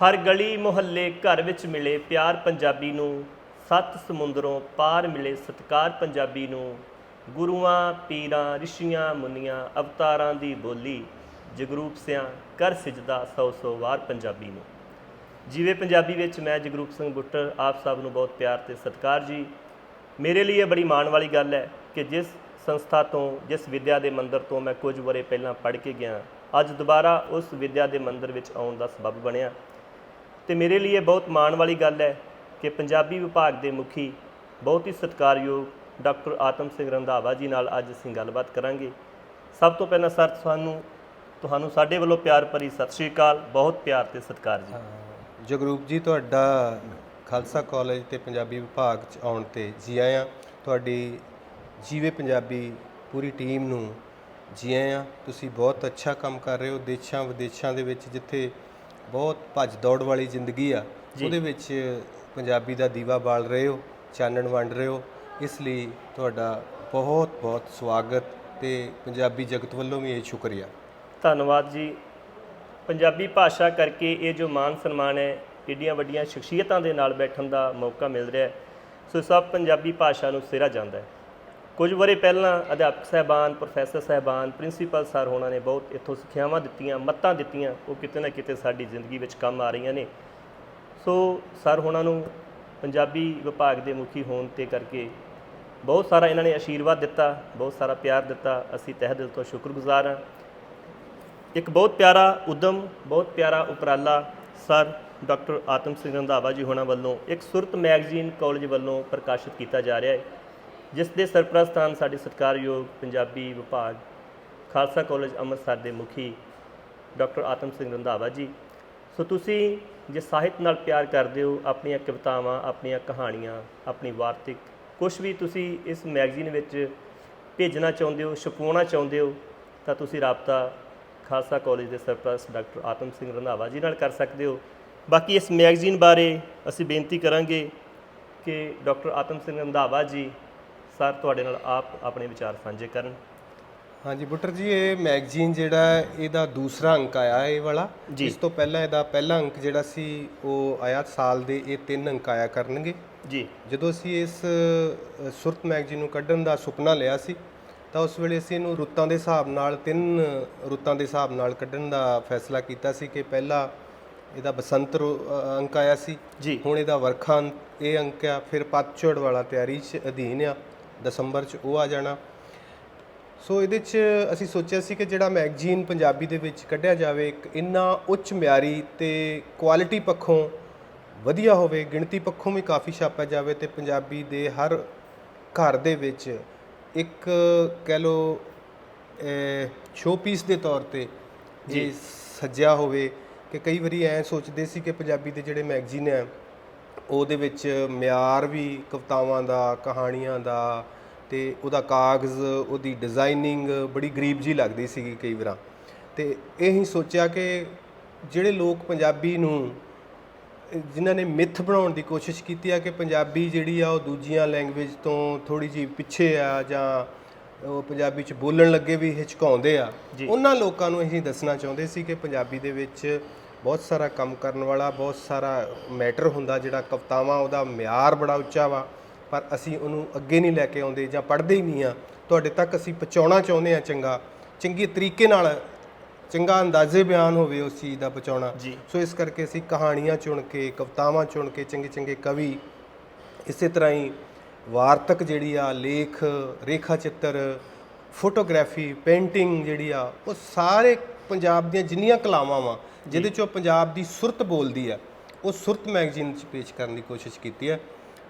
ਹਰ ਗਲੀ ਮੁਹੱਲੇ ਘਰ ਵਿੱਚ ਮਿਲੇ ਪਿਆਰ ਪੰਜਾਬੀ ਨੂੰ, ਸੱਤ ਸਮੁੰਦਰੋਂ ਪਾਰ ਮਿਲੇ ਸਤਕਾਰ ਪੰਜਾਬੀ ਨੂੰ, ਗੁਰੂਆਂ, ਪੀਰਾਂ, ਰਿਸ਼ੀਆਂ, ਮੁਨੀਆਂ, ਅਵਤਾਰਾਂ ਦੀ ਬੋਲੀ, ਜਗਰੂਪ ਸਿਆਂ, ਕਰ ਸਿਜਦਾ ਸੌ ਸੌ ਵਾਰ ਪੰਜਾਬੀ ਨੂੰ। ਜਿਵੇਂ ਪੰਜਾਬੀ ਵਿੱਚ ਮੈਂ ਜਗਰੂਪ ਸਿੰਘ ਬੁੱਟਰ, ਆਪ ਸਭ ਨੂੰ ਬਹੁਤ ਪਿਆਰ ਤੇ ਸਤਿਕਾਰ ਜੀ। ਮੇਰੇ ਲਈ ਇਹ ਬੜੀ ਮਾਣ ਵਾਲੀ ਗੱਲ ਹੈ ਕਿ ਜਿਸ ਸੰਸਥਾ ਤੋਂ, ਜਿਸ ਵਿਦਿਆ ਦੇ ਮੰਦਰ ਤੋਂ ਮੈਂ ਕੁਝ ਵਰੇ ਪਹਿਲਾਂ ਪੜ੍ਹ ਕੇ ਗਿਆ, ਅੱਜ ਦੁਬਾਰਾ ਉਸ ਵਿਦਿਆ ਦੇ ਮੰਦਰ ਵਿੱਚ ਆਉਣ ਦਾ ਸਬਬ ਬਣਿਆ। ਤੇ ਮੇਰੇ ਲਈ ਇਹ ਬਹੁਤ ਮਾਣ ਵਾਲੀ ਗੱਲ ਹੈ ਕਿ ਪੰਜਾਬੀ ਵਿਭਾਗ ਦੇ ਮੁਖੀ ਬਹੁਤ ਹੀ ਸਤਿਕਾਰਯੋਗ ਡਾਕਟਰ ਆਤਮ ਸਿੰਘ ਰੰਧਾਵਾ ਜੀ ਨਾਲ ਅੱਜ ਅਸੀਂ ਗੱਲਬਾਤ ਕਰਾਂਗੇ। ਸਭ ਤੋਂ ਪਹਿਲਾਂ ਸਰ, ਤੁਹਾਨੂੰ ਤੁਹਾਨੂੰ ਸਾਡੇ ਵੱਲੋਂ ਪਿਆਰ ਭਰੀ ਸਤਿ ਸ਼੍ਰੀ ਅਕਾਲ, ਬਹੁਤ ਪਿਆਰ ਤੇ ਸਤਿਕਾਰ ਜੀ। ਜਗਰੂਪ ਜੀ, ਤੁਹਾਡਾ ਖਾਲਸਾ ਕਾਲਜ ਤੇ ਪੰਜਾਬੀ ਵਿਭਾਗ ਚ ਆਉਣ ਤੇ ਜੀ ਆਇਆਂ। ਤੁਹਾਡੀ ਜੀਵੇ ਪੰਜਾਬੀ ਪੂਰੀ ਟੀਮ ਨੂੰ ਜੀ ਆਇਆਂ। ਤੁਸੀਂ ਬਹੁਤ ਅੱਛਾ ਕੰਮ ਕਰ ਰਹੇ ਹੋ ਦੇਸ਼ਾਂ ਵਿਦੇਸ਼ਾਂ ਦੇ ਵਿੱਚ, ਜਿੱਥੇ ਬਹੁਤ ਭੱਜ ਦੌੜ ਵਾਲੀ ਜ਼ਿੰਦਗੀ ਆ। ਉਹਦੇ ਵਿੱਚ ਪੰਜਾਬੀ ਦਾ ਦੀਵਾ ਬਾਲ ਰਹੇ ਹੋ ਚਾਨਣ ਵੰਡ ਰਹੇ ਹੋ। ਇਸ ਲਈ ਤੁਹਾਡਾ ਬਹੁਤ ਬਹੁਤ ਸਵਾਗਤ ਤੇ ਪੰਜਾਬੀ ਜਗਤ ਵੱਲੋਂ ਵੀ ਇਹ ਸ਼ੁਕਰੀਆ। ਧੰਨਵਾਦ ਜੀ। ਪੰਜਾਬੀ ਭਾਸ਼ਾ ਕਰਕੇ ਇਹ ਜੋ ਮਾਨ ਸਨਮਾਨ ਹੈ ਏਡੀਆਂ ਵੱਡੀਆਂ ਸ਼ਖਸੀਅਤਾਂ ਦੇ ਨਾਲ ਬੈਠਣ ਦਾ ਮੌਕਾ ਮਿਲ ਰਿਹਾ ਹੈ। ਸੋ ਸਭ ਪੰਜਾਬੀ ਭਾਸ਼ਾ ਨੂੰ ਸਿਰਾ ਜਾਂਦਾ ਹੈ। ਕੁਝ ਵਰੇ ਪਹਿਲਾਂ ਅਧਿਆਪਕ ਸਹਿਬਾਨ, ਪ੍ਰੋਫੈਸਰ ਸਹਿਬਾਨ, ਪ੍ਰਿੰਸੀਪਲ ਸਰ ਹੋਣਾ ਨੇ ਬਹੁਤ ਇੱਥੋਂ ਸਿੱਖਿਆਵਾਂ ਦਿੱਤੀਆਂ, ਮੱਤਾਂ ਦਿੱਤੀਆਂ, ਉਹ ਕਿਤੇ ਨਾ ਕਿਤੇ ਸਾਡੀ ਜ਼ਿੰਦਗੀ ਵਿੱਚ ਕੰਮ ਆ ਰਹੀਆਂ ਨੇ। ਸੋ ਸਰ ਹੋਣਾ ਨੂੰ ਪੰਜਾਬੀ ਵਿਭਾਗ ਦੇ ਮੁਖੀ ਹੋਣ ਤੇ ਕਰਕੇ ਬਹੁਤ ਸਾਰਾ ਇਹਨਾਂ ਨੇ ਆਸ਼ੀਰਵਾਦ ਦਿੱਤਾ, ਬਹੁਤ ਸਾਰਾ ਪਿਆਰ ਦਿੱਤਾ। ਅਸੀਂ ਤਹਿ ਦਿਲ ਤੋਂ ਸ਼ੁਕਰਗੁਜ਼ਾਰ ਹਾਂ। ਇੱਕ ਬਹੁਤ ਪਿਆਰਾ ਉਦਮ, ਬਹੁਤ ਪਿਆਰਾ ਉਪਰਾਲਾ ਸਰ ਡਾਕਟਰ ਆਤਮ ਸਿੰਘ ਰੰਧਾਵਾ ਜੀ ਹੋਣਾ ਵੱਲੋਂ ਇੱਕ ਸੁਰਤ ਮੈਗਜ਼ੀਨ ਕਾਲਜ ਵੱਲੋਂ ਪ੍ਰਕਾਸ਼ਿਤ ਕੀਤਾ ਜਾ ਰਿਹਾ ਹੈ। ਜਿਸ ਦੇ ਸਰਪ੍ਰਸਤ ਹਨ ਸਾਡੇ ਸਤਿਕਾਰਯੋਗ ਪੰਜਾਬੀ ਵਿਭਾਗ, ਖਾਲਸਾ ਕਾਲਜ ਅੰਮ੍ਰਿਤਸਰ ਦੇ ਮੁਖੀ ਡਾਕਟਰ ਆਤਮ ਸਿੰਘ ਰੰਧਾਵਾ ਜੀ। ਸੋ ਤੁਸੀਂ ਜੇ ਸਾਹਿਤ ਨਾਲ ਪਿਆਰ ਕਰਦੇ ਹੋ, ਆਪਣੀਆਂ ਕਵਿਤਾਵਾਂ, ਆਪਣੀਆਂ ਕਹਾਣੀਆਂ, ਆਪਣੀ ਵਾਰਤਕ ਕੁਝ ਵੀ ਤੁਸੀਂ ਇਸ ਮੈਗਜ਼ੀਨ ਵਿੱਚ ਭੇਜਣਾ ਚਾਹੁੰਦੇ ਹੋ, ਛਪਵਾਉਣਾ ਚਾਹੁੰਦੇ ਹੋ, ਤਾਂ ਤੁਸੀਂ ਰਾਬਤਾ ਖਾਲਸਾ ਕਾਲਜ ਦੇ ਸਰਪ੍ਰਸਤ ਡਾਕਟਰ ਆਤਮ ਸਿੰਘ ਰੰਧਾਵਾ ਜੀ ਨਾਲ ਕਰ ਸਕਦੇ ਹੋ। ਬਾਕੀ ਇਸ ਮੈਗਜ਼ੀਨ ਬਾਰੇ ਅਸੀਂ ਬੇਨਤੀ ਕਰਾਂਗੇ ਕਿ ਡਾਕਟਰ ਆਤਮ ਸਿੰਘ ਰੰਧਾਵਾ ਜੀ ਸਰ ਤੁਹਾਡੇ ਨਾਲ ਆਪ ਆਪਣੇ ਵਿਚਾਰ ਸਾਂਝੇ ਕਰਨ। ਹਾਂਜੀ ਬੁੱਟਰ ਜੀ ਇਹ ਮੈਗਜ਼ੀਨ ਜਿਹੜਾ ਇਹਦਾ ਦੂਸਰਾ ਅੰਕ ਆਇਆ ਇਹ ਵਾਲਾ। ਇਸ ਤੋਂ ਪਹਿਲਾਂ ਇਹਦਾ ਪਹਿਲਾ ਅੰਕ ਜਿਹੜਾ ਸੀ ਉਹ ਆਇਆ ਸਾਲ ਦੇ ਇਹ ਤਿੰਨ ਅੰਕ ਆਇਆ ਕਰਨਗੇ। ਜੀ। ਜਦੋਂ ਅਸੀਂ ਇਸ ਸੁਰਤ ਮੈਗਜ਼ੀਨ ਨੂੰ ਕੱਢਣ ਦਾ ਸੁਪਨਾ ਲਿਆ ਸੀ ਤਾਂ ਉਸ ਵੇਲੇ ਅਸੀਂ ਇਹਨੂੰ ਰੁੱਤਾਂ ਦੇ ਹਿਸਾਬ ਨਾਲ ਤਿੰਨ ਰੁੱਤਾਂ ਦੇ ਹਿਸਾਬ ਨਾਲ ਕੱਢਣ ਦਾ ਫੈਸਲਾ ਕੀਤਾ ਸੀ ਕਿ ਪਹਿਲਾ ਇਹਦਾ ਬਸੰਤ ਅੰਕ ਆਇਆ ਸੀ। ਹੁਣ ਇਹਦਾ ਵਰਖਾ ਇਹ ਅੰਕ ਆ ਫਿਰ ਪਤਝੜ ਵਾਲਾ ਤਿਆਰੀ 'ਚ ਅਧੀਨ ਆ। ਦਸੰਬਰ 'ਚ ਉਹ ਆ ਜਾਣਾ। ਸੋ ਇਹਦੇ 'ਚ ਅਸੀਂ ਸੋਚਿਆ ਸੀ ਕਿ ਜਿਹੜਾ ਮੈਗਜ਼ੀਨ ਪੰਜਾਬੀ ਦੇ ਵਿੱਚ ਕੱਢਿਆ ਜਾਵੇ ਇੱਕ ਇੰਨਾ ਉੱਚ ਮਿਆਰੀ ਤੇ ਕੁਆਲਿਟੀ ਪੱਖੋਂ ਵਧੀਆ ਹੋਵੇ ਗਿਣਤੀ ਪੱਖੋਂ ਵੀ ਕਾਫੀ ਛਾਪਿਆ ਜਾਵੇ ਤੇ ਪੰਜਾਬੀ ਦੇ ਹਰ ਘਰ ਦੇ ਵਿੱਚ ਇੱਕ ਕਹਿ ਲੋ ਸ਼ੋ ਪੀਸ ਦੇ ਤੌਰ ਤੇ ਜੀ। ਸੱਜਿਆ ਹੋਵੇ ਕਿ ਕਈ ਵਾਰੀ ਐ ਸੋਚਦੇ ਸੀ ਕਿ ਪੰਜਾਬੀ ਦੇ ਜਿਹੜੇ ਮੈਗਜ਼ੀਨ ਹੈ ਉਹਦੇ ਵਿੱਚ ਮਿਆਰ ਵੀ ਕਵਿਤਾਵਾਂ ਦਾ ਕਹਾਣੀਆਂ ਦਾ ਤੇ ਉਹਦਾ ਕਾਗਜ਼ ਉਹਦੀ ਡਿਜ਼ਾਈਨਿੰਗ ਬੜੀ ਗਰੀਬ ਜੀ ਲੱਗਦੀ ਸੀਗੀ ਕਈ ਵਾਰਾਂ ਤੇ ਇਹ ਹੀ ਸੋਚਿਆ ਕਿ ਜਿਹੜੇ ਲੋਕ ਪੰਜਾਬੀ ਨੂੰ ਜਿਨ੍ਹਾਂ ਨੇ ਮਿੱਥ ਬਣਾਉਣ ਦੀ ਕੋਸ਼ਿਸ਼ ਕੀਤੀ ਆ ਕਿ ਪੰਜਾਬੀ ਜਿਹੜੀ ਆ ਉਹ ਦੂਜੀਆਂ ਲੈਂਗੁਏਜ ਤੋਂ ਥੋੜੀ ਜਿਹੀ ਪਿੱਛੇ ਆ ਜਾਂ ਉਹ ਪੰਜਾਬੀ ਚ ਬੋਲਣ ਲੱਗੇ ਵੀ ਹਿਚਕਾਉਂਦੇ ਆ ਜੀ। ਉਹਨਾਂ ਲੋਕਾਂ ਨੂੰ ਅਸੀਂ ਦੱਸਣਾ ਚਾਹੁੰਦੇ ਸੀ ਕਿ ਪੰਜਾਬੀ ਦੇ ਵਿੱਚ ਬਹੁਤ ਸਾਰਾ ਕੰਮ ਕਰਨ ਵਾਲਾ ਬਹੁਤ ਸਾਰਾ ਮੈਟਰ ਹੁੰਦਾ ਜਿਹੜਾ ਕਵਿਤਾਵਾਂ ਉਹਦਾ ਮਿਆਰ ਬੜਾ ਉੱਚਾ ਵਾ। ਪਰ ਅਸੀਂ ਉਹਨੂੰ ਅੱਗੇ ਨਹੀਂ ਲੈ ਕੇ ਆਉਂਦੇ ਜਾਂ ਪੜ੍ਹਦੇ ਹੀ ਨਹੀਂ ਆ। ਤੁਹਾਡੇ ਤੱਕ ਅਸੀਂ ਪਹੁੰਚਾਉਣਾ ਚਾਹੁੰਦੇ ਆ ਚੰਗਾ। ਚੰਗੇ ਤਰੀਕੇ ਨਾਲ ਚੰਗਾ ਅੰਦਾਜ਼ੇ ਬਿਆਨ ਹੋਵੇ ਉਸ ਚੀਜ਼ ਦਾ ਪਹੁੰਚਾਉਣਾ। ਸੋ ਇਸ ਕਰਕੇ ਅਸੀਂ ਕਹਾਣੀਆਂ ਚੁਣ ਕੇ ਕਵਿਤਾਵਾਂ ਚੁਣ ਕੇ ਚੰਗੇ ਚੰਗੇ ਕਵੀ ਇਸੇ ਤਰ੍ਹਾਂ ਹੀ ਵਾਰਤਕ ਜਿਹੜੀ ਆ ਲੇਖ ਰੇਖਾ ਚਿੱਤਰ ਫੋਟੋਗ੍ਰਾਫੀ ਪੇਂਟਿੰਗ ਜਿਹੜੀ ਆ ਉਹ ਸਾਰੇ ਪੰਜਾਬ ਦੀਆਂ ਜਿੰਨੀਆਂ ਕਲਾਵਾਂ ਵਾ, ਜਿਹਦੇ ਚੋਂ ਪੰਜਾਬ ਦੀ ਸੁਰਤ ਬੋਲਦੀ ਆ, ਉਹ ਸੁਰਤ ਮੈਗਜ਼ੀਨ 'ਚ ਪੇਸ਼ ਕਰਨ ਦੀ ਕੋਸ਼ਿਸ਼ ਕੀਤੀ ਹੈ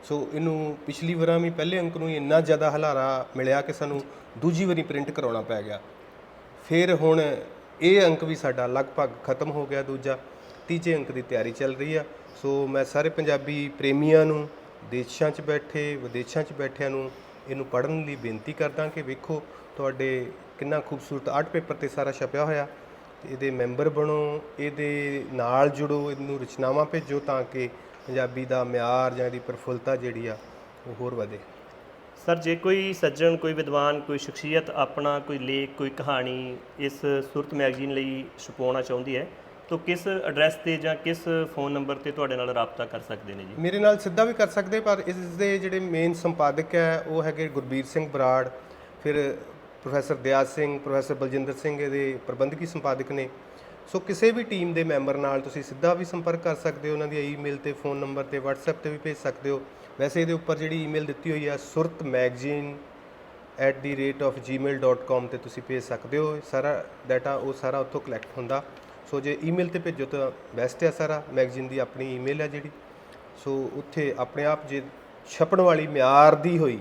ਸੋ ਇਹਨੂੰ ਪਿਛਲੀ ਵਾਰਾਂ ਵੀ ਪਹਿਲੇ ਅੰਕ ਨੂੰ ਹੀ ਇੰਨਾ ਜ਼ਿਆਦਾ ਹਲਾਰਾ ਮਿਲਿਆ ਕਿ ਸਾਨੂੰ ਦੂਜੀ ਵਾਰੀ ਪ੍ਰਿੰਟ ਕਰਾਉਣਾ ਪੈ ਗਿਆ। ਫਿਰ ਹੁਣ ਇਹ ਅੰਕ ਵੀ ਸਾਡਾ ਲਗਭਗ ਖਤਮ ਹੋ ਗਿਆ ਦੂਜਾ, ਤੀਜੇ ਅੰਕ ਦੀ ਤਿਆਰੀ ਚੱਲ ਰਹੀ ਆ। ਸੋ ਮੈਂ ਸਾਰੇ ਪੰਜਾਬੀ ਪ੍ਰੇਮੀਆਂ ਨੂੰ, ਦੇਸ਼ਾਂ 'ਚ ਬੈਠੇ, ਵਿਦੇਸ਼ਾਂ 'ਚ ਬੈਠਿਆਂ ਨੂੰ ਇਹਨੂੰ ਪੜ੍ਹਨ ਲਈ ਬੇਨਤੀ ਕਰਦਾ ਕਿ ਵੇਖੋ, ਤੁਹਾਡੇ ਕਿੰਨਾ ਖੂਬਸੂਰਤ ਆਰਟ ਪੇਪਰ ਤੇ ਸਾਰਾ ਛਪਿਆ ਹੋਇਆ। ਇਹਦੇ ਮੈਂਬਰ ਬਣੋ ਇਹਦੇ ਨਾਲ ਜੁੜੋ ਇਹਨੂੰ ਰਚਨਾਵਾਂ ਭੇਜੋ ਤਾਂ ਕਿ ਪੰਜਾਬੀ ਦਾ ਮਿਆਰ ਜਾਂ ਇਹਦੀ ਪ੍ਰਫੁੱਲਤਾ ਜਿਹੜੀ ਆ ਉਹ ਹੋਰ ਵਧੇ। ਸਰ ਜੇ ਕੋਈ ਸੱਜਣ ਕੋਈ ਵਿਦਵਾਨ ਕੋਈ ਸ਼ਖਸੀਅਤ ਆਪਣਾ ਕੋਈ ਲੇਖ ਕੋਈ ਕਹਾਣੀ ਇਸ ਸੁਰਤ ਮੈਗਜ਼ੀਨ ਲਈ ਛਪਾਉਣਾ ਚਾਹੁੰਦੀ ਹੈ ਤੋਂ ਕਿਸ ਐਡਰੈਸ ਤੇ ਜਾਂ ਕਿਸ ਫੋਨ ਨੰਬਰ ਤੇ ਤੁਹਾਡੇ ਨਾਲ ਰਾਬਤਾ ਕਰ ਸਕਦੇ ਨੇ ਜੀ? ਮੇਰੇ ਨਾਲ ਸਿੱਧਾ ਵੀ ਕਰ ਸਕਦੇ ਪਰ ਇਸ ਦੇ ਜਿਹੜੇ ਮੇਨ ਸੰਪਾਦਕ ਹੈ ਉਹ ਹੈਗੇ ਗੁਰਬੀਰ ਸਿੰਘ ਬਰਾੜ। ਫਿਰ ਪ੍ਰੋਫੈਸਰ ਦਿਆਲ ਸਿੰਘ, ਪ੍ਰੋਫੈਸਰ ਬਲਜਿੰਦਰ ਸਿੰਘ ਇਹਦੇ ਪ੍ਰਬੰਧਕੀ ਸੰਪਾਦਕ ਨੇ। ਸੋ ਕਿਸੇ ਵੀ ਟੀਮ ਦੇ ਮੈਂਬਰ ਨਾਲ ਤੁਸੀਂ ਸਿੱਧਾ ਵੀ ਸੰਪਰਕ ਕਰ ਸਕਦੇ ਹੋ, ਉਹਨਾਂ ਦੀ ਈਮੇਲ ਤੇ ਫੋਨ ਨੰਬਰ ਤੇ WhatsApp ਤੇ ਵੀ ਭੇਜ ਸਕਦੇ ਹੋ। ਵੈਸੇ ਇਹਦੇ ਉੱਪਰ ਜਿਹੜੀ ਈਮੇਲ ਦਿੱਤੀ ਹੋਈ ਹੈ surtmagazine@gmail.com ਤੇ ਤੁਸੀਂ ਭੇਜ ਸਕਦੇ ਹੋ। ਸਾਰਾ ਡਾਟਾ ਉਹ ਸਾਰਾ ਉੱਥੋਂ ਕਲੈਕਟ ਹੁੰਦਾ। ਸੋ ਜੇ ਈਮੇਲ ਤੇ ਭੇਜੋ ਤਾਂ ਬੈਸਟ ਹੈ ਸਾਰਾ, ਮੈਗਜ਼ੀਨ ਦੀ ਆਪਣੀ ਈਮੇਲ ਹੈ ਜਿਹੜੀ। ਸੋ ਉੱਥੇ ਆਪਣੇ ਆਪ ਜੇ ਛਪਣ ਵਾਲੀ ਮਿਆਰ ਦੀ ਹੋਈ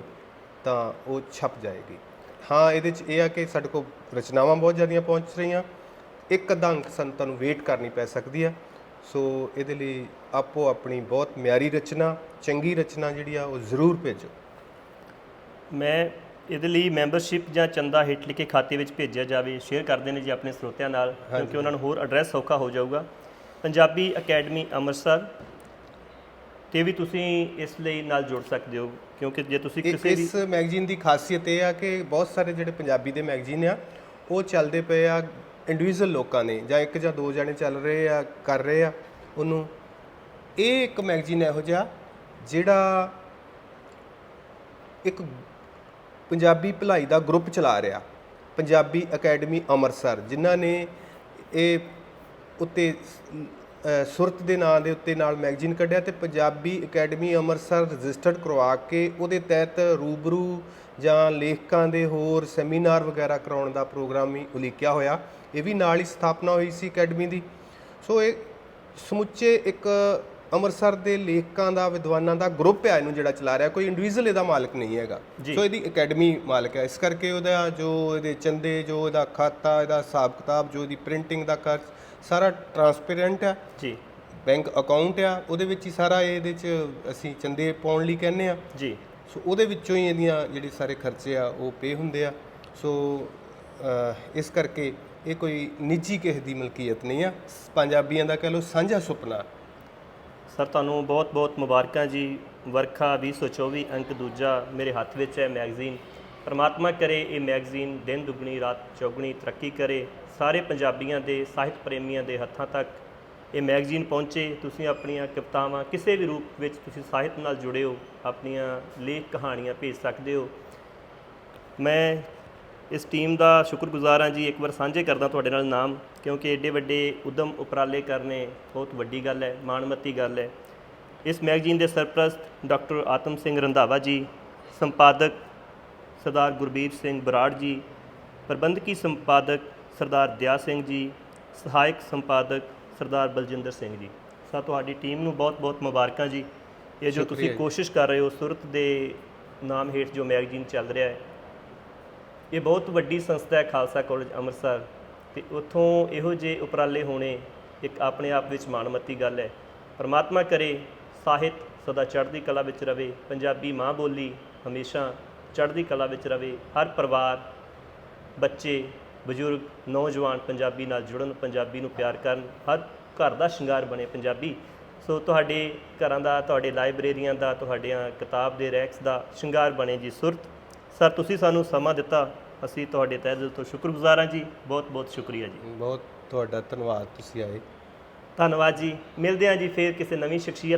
ਤਾਂ ਉਹ ਛਪ ਜਾਏਗੀ। ਹਾਂ ਇਹਦੇ 'ਚ ਇਹ ਆ ਕਿ ਸਾਡੇ ਕੋਲ ਰਚਨਾਵਾਂ ਬਹੁਤ ਜ਼ਿਆਦੀਆਂ ਪਹੁੰਚ ਰਹੀਆਂ। ਇੱਕ ਅੱਧਾ ਅੰਕ ਸਾਨੂੰ ਤੁਹਾਨੂੰ ਵੇਟ ਕਰਨੀ ਪੈ ਸਕਦੀ ਆ। ਸੋ ਇਹਦੇ ਲਈ ਆਪੋ ਆਪਣੀ ਬਹੁਤ ਮਿਆਰੀ ਰਚਨਾ ਚੰਗੀ ਰਚਨਾ ਜਿਹੜੀ ਆ ਉਹ ਜ਼ਰੂਰ ਭੇਜੋ। ਮੈਂ ਇਹਦੇ ਲਈ ਮੈਂਬਰਸ਼ਿਪ ਜਾਂ ਚੰਦਾ ਹਿੱਟ ਲਿਖੇ ਖਾਤੇ ਵਿੱਚ ਭੇਜਿਆ ਜਾਵੇ ਸ਼ੇਅਰ ਕਰਦੇ ਨੇ ਜੀ ਆਪਣੇ ਸਰੋਤਿਆਂ ਨਾਲ ਕਿਉਂਕਿ ਉਹਨਾਂ ਨੂੰ ਹੋਰ ਐਡਰੈਸ ਸੌਖਾ ਹੋ ਜਾਊਗਾ। ਪੰਜਾਬੀ ਅਕੈਡਮੀ ਅੰਮ੍ਰਿਤਸਰ ਤੇ ਵੀ ਤੁਸੀਂ ਇਸ ਲਈ ਨਾਲ ਜੁੜ ਸਕਦੇ ਹੋ ਕਿਉਂਕਿ ਜੇ ਤੁਸੀਂ ਕਿਸੇ ਵੀ ਇਸ ਮੈਗਜ਼ੀਨ ਦੀ ਖਾਸੀਅਤ ਇਹ ਆ ਕਿ ਬਹੁਤ ਸਾਰੇ ਜਿਹੜੇ ਪੰਜਾਬੀ ਦੇ ਮੈਗਜ਼ੀਨ ਆ ਉਹ ਚੱਲਦੇ ਪਏ ਆ ਇੰਡੀਵਿਜੂਅਲ ਲੋਕਾਂ ਨੇ ਜਾਂ ਇੱਕ ਜਾਂ ਦੋ ਜਣੇ ਚੱਲ ਰਹੇ ਆ ਕਰ ਰਹੇ ਆ ਉਹਨੂੰ ਇਹ ਇੱਕ ਮੈਗਜ਼ੀਨ ਇਹੋ ਜਿਹਾ ਜਿਹੜਾ ਇੱਕ ਪੰਜਾਬੀ ਭਲਾਈ ਦਾ ਗਰੁੱਪ ਚਲਾ ਰਿਹਾ ਪੰਜਾਬੀ ਅਕੈਡਮੀ ਅੰਮ੍ਰਿਤਸਰ ਜਿਨ੍ਹਾਂ ਨੇ ਇਹ ਉੱਤੇ ਸੁਰਤ ਦੇ ਨਾਂ ਦੇ ਉੱਤੇ ਨਾਲ ਮੈਗਜ਼ੀਨ ਕੱਢਿਆ ਤੇ ਪੰਜਾਬੀ ਅਕੈਡਮੀ ਅੰਮ੍ਰਿਤਸਰ ਰਜਿਸਟਰਡ ਕਰਵਾ ਕੇ ਉਹਦੇ ਤਹਿਤ ਰੂਬਰੂ ਜਾਂ ਲੇਖਕਾਂ ਦੇ ਹੋਰ ਸੈਮੀਨਾਰ ਵਗੈਰਾ ਕਰਾਉਣ ਦਾ ਪ੍ਰੋਗਰਾਮ ਵੀ ਉਲੀਕਿਆ ਹੋਇਆ। ਇਹ ਵੀ ਨਾਲ ਹੀ ਸਥਾਪਨਾ ਹੋਈ ਸੀ ਅਕੈਡਮੀ ਦੀ। ਸੋ ਇਹ ਸਮੁੱਚੇ ਇੱਕ ਅੰਮ੍ਰਿਤਸਰ ਦੇ ਲੇਖਕਾਂ ਦਾ ਵਿਦਵਾਨਾਂ ਦਾ ਗਰੁੱਪ ਹੈ ਇਹਨੂੰ ਜਿਹੜਾ ਚਲਾ ਰਿਹਾ। ਕੋਈ ਇੰਡੀਵਿਜੂਅਲ ਇਹਦਾ ਮਾਲਕ ਨਹੀਂ ਹੈਗਾ। ਸੋ ਇਹਦੀ ਅਕੈਡਮੀ ਮਾਲਕ ਹੈ ਇਸ ਕਰਕੇ ਉਹਦਾ ਜੋ ਇਹਦੇ ਚੰਦੇ ਜੋ ਇਹਦਾ ਖਾਤਾ ਇਹਦਾ ਹਿਸਾਬ ਕਿਤਾਬ ਜੋ ਇਹਦੀ ਪ੍ਰਿੰਟਿੰਗ ਦਾ ਖਰਚ ਸਾਰਾ ਟਰਾਂਸਪੇਰੈਂਟ ਹੈ ਜੀ। ਬੈਂਕ ਅਕਾਊਂਟ ਆ ਉਹਦੇ ਵਿੱਚ ਹੀ ਸਾਰਾ ਇਹਦੇ ਚ ਅਸੀਂ ਚੰਦੇ ਪਾਉਣ ਲਈ ਕਹਿੰਦੇ ਆ। ਜੀ। ਸੋ ਉਹਦੇ ਵਿੱਚੋਂ ਹੀ ਇਹਦੀਆਂ ਜਿਹੜੇ ਸਾਰੇ ਖਰਚੇ ਆ ਉਹ ਪੇ ਹੁੰਦੇ ਆ। ਸੋ ਇਸ ਕਰਕੇ ਇਹ ਕੋਈ ਨਿੱਜੀ ਕਿਸੇ ਦੀ ਮਲਕੀਅਤ ਨਹੀਂ ਆ। ਪੰਜਾਬੀਆਂ ਦਾ ਕਹ ਲਓ ਸਾਂਝਾ ਸੁਪਨਾ। ਸਰ ਤੁਹਾਨੂੰ ਬਹੁਤ-ਬਹੁਤ ਮੁਬਾਰਕਾਂ ਜੀ। ਵਰਖਾ 2024 ਅੰਕ ਦੂਜਾ ਮੇਰੇ ਹੱਥ ਵਿੱਚ ਹੈ ਮੈਗਜ਼ੀਨ। ਪਰਮਾਤਮਾ ਕਰੇ ਇਹ ਮੈਗਜ਼ੀਨ ਦਿਨ ਦੁਗਣੀ, ਰਾਤ ਚੌਗਣੀ, ਤਰੱਕੀ ਕਰੇ। ਸਾਰੇ ਪੰਜਾਬੀਆਂ ਦੇ ਸਾਹਿਤ ਪ੍ਰੇਮੀਆਂ ਦੇ ਹੱਥਾਂ ਤੱਕ ਇਹ ਮੈਗਜ਼ੀਨ ਪਹੁੰਚੇ। ਤੁਸੀਂ ਆਪਣੀਆਂ ਕਵਿਤਾਵਾਂ ਕਿਸੇ ਵੀ ਰੂਪ ਵਿੱਚ ਤੁਸੀਂ ਸਾਹਿਤ ਨਾਲ ਜੁੜੇ ਹੋ, ਆਪਣੀਆਂ ਲੇਖ ਕਹਾਣੀਆਂ ਭੇਜ ਸਕਦੇ ਹੋ। ਮੈਂ ਇਸ ਟੀਮ ਦਾ ਸ਼ੁਕਰਗੁਜ਼ਾਰ ਹਾਂ ਜੀ, ਇੱਕ ਵਾਰ ਸਾਂਝੇ ਕਰਦਾ ਤੁਹਾਡੇ ਨਾਲ ਨਾਮ, ਕਿਉਂਕਿ ਏਡੇ ਵੱਡੇ ਉਦਮ ਉਪਰਾਲੇ ਕਰਨੇ ਬਹੁਤ ਵੱਡੀ ਗੱਲ ਹੈ, ਮਾਣਮੱਤੀ ਗੱਲ ਹੈ। ਇਸ ਮੈਗਜ਼ੀਨ ਦੇ ਸਰਪ੍ਰਸਤ ਡਾਕਟਰ ਆਤਮ ਸਿੰਘ ਰੰਧਾਵਾ ਜੀ, ਸੰਪਾਦਕ ਸਰਦਾਰ ਗੁਰਬੀਰ ਸਿੰਘ ਬਰਾੜ ਜੀ ਪ੍ਰਬੰਧਕੀ ਸੰਪਾਦਕ ਸਰਦਾਰ ਦਿਆ ਸਿੰਘ ਜੀ ਸਹਾਇਕ ਸੰਪਾਦਕ ਸਰਦਾਰ ਬਲਜਿੰਦਰ ਸਿੰਘ ਜੀ। ਸਾ ਤੁਹਾਡੀ ਟੀਮ ਨੂੰ ਬਹੁਤ-ਬਹੁਤ ਮੁਬਾਰਕਾਂ ਜੀ। ਇਹ ਜੋ ਤੁਸੀਂ ਜੀ। ਕੋਸ਼ਿਸ਼ ਕਰ ਰਹੇ ਹੋ ਸੁਰਤ ਦੇ ਨਾਮ ਹੇਠ ਜੋ ਮੈਗਜ਼ੀਨ ਚੱਲ ਰਿਹਾ ਹੈ ਇਹ ਬਹੁਤ ਵੱਡੀ ਸੰਸਥਾ ਹੈ ਖਾਲਸਾ ਕਾਲਜ ਅੰਮ੍ਰਿਤਸਰ ਤੇ ਉੱਥੋਂ ਇਹੋ ਜਿਹੇ ਉਪਰਾਲੇ ਹੋਣੇ ਇੱਕ ਆਪਣੇ ਆਪ ਵਿੱਚ ਮਾਣਮੱਤੀ ਗੱਲ ਹੈ। ਪਰਮਾਤਮਾ ਕਰੇ ਸਾਹਿਤ ਸਦਾ ਚੜ੍ਹਦੀ ਕਲਾ ਵਿੱਚ ਰਵੇ ਪੰਜਾਬੀ ਮਾਂ ਬੋਲੀ ਹਮੇਸ਼ਾ ਚੜ੍ਹਦੀ ਕਲਾ ਵਿੱਚ ਰਵੇ ਹਰ ਪਰਿਵਾਰ ਬੱਚੇ ਬਜ਼ੁਰਗ ਨੌਜਵਾਨ ਪੰਜਾਬੀ ਨਾਲ ਜੁੜਨ ਪੰਜਾਬੀ ਨੂੰ ਪਿਆਰ ਕਰਨ ਹਰ ਘਰ ਦਾ ਸ਼ਿੰਗਾਰ ਬਣੇ ਪੰਜਾਬੀ। ਸੋ ਤੁਹਾਡੇ ਘਰਾਂ ਦਾ ਤੁਹਾਡੇ ਲਾਇਬ੍ਰੇਰੀਆਂ ਦਾ ਤੁਹਾਡੀਆਂ ਕਿਤਾਬ ਦੇ ਰੈਕਸ ਦਾ ਸ਼ਿੰਗਾਰ ਬਣੇ ਜੀ ਸੁਰਤ। ਸਰ ਤੁਸੀਂ ਸਾਨੂੰ ਸਮਾਂ ਦਿੱਤਾ। ਅਸੀਂ ਤੁਹਾਡੇ ਤਹਿ ਦਿਲ ਤੋਂ ਸ਼ੁਕਰਗੁਜ਼ਾਰ ਹਾਂ ਜੀ। ਬਹੁਤ ਬਹੁਤ ਸ਼ੁਕਰੀਆ ਜੀ। ਬਹੁਤ ਤੁਹਾਡਾ ਧੰਨਵਾਦ ਤੁਸੀਂ ਆਏ। ਧੰਨਵਾਦ ਜੀ। ਮਿਲਦੇ ਹਾਂ ਜੀ ਫੇਰ ਕਿਸੇ ਨਵੀਂ ਸ਼ਖਸੀਅਤ